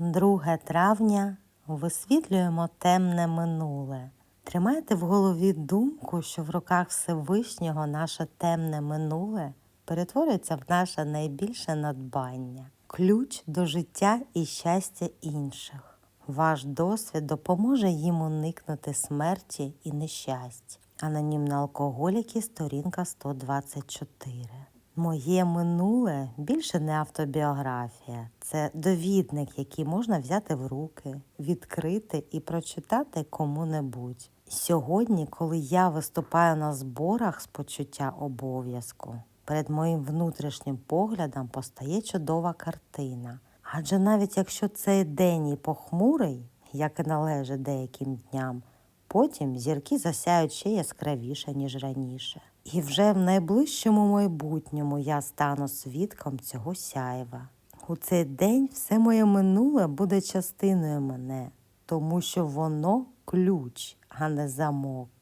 2 травня висвітлюємо темне минуле. Тримайте в голові думку, що в руках Всевишнього наше темне минуле перетворюється в наше найбільше надбання, ключ до життя і щастя інших. Ваш досвід допоможе їм уникнути смерті і нещастя. Анонімна алкоголіки, сторінка 124. Моє минуле більше не автобіографія, це довідник, який можна взяти в руки, відкрити і прочитати кому-небудь. Сьогодні, коли я виступаю на зборах з почуття обов'язку, перед моїм внутрішнім поглядом постає чудова картина. Адже навіть якщо цей день і похмурий, як і належить деяким дням, потім зірки засяють ще яскравіше, ніж раніше. І вже в найближчому майбутньому я стану свідком цього сяйва. У цей день все моє минуле буде частиною мене, тому що воно ключ, а не замок.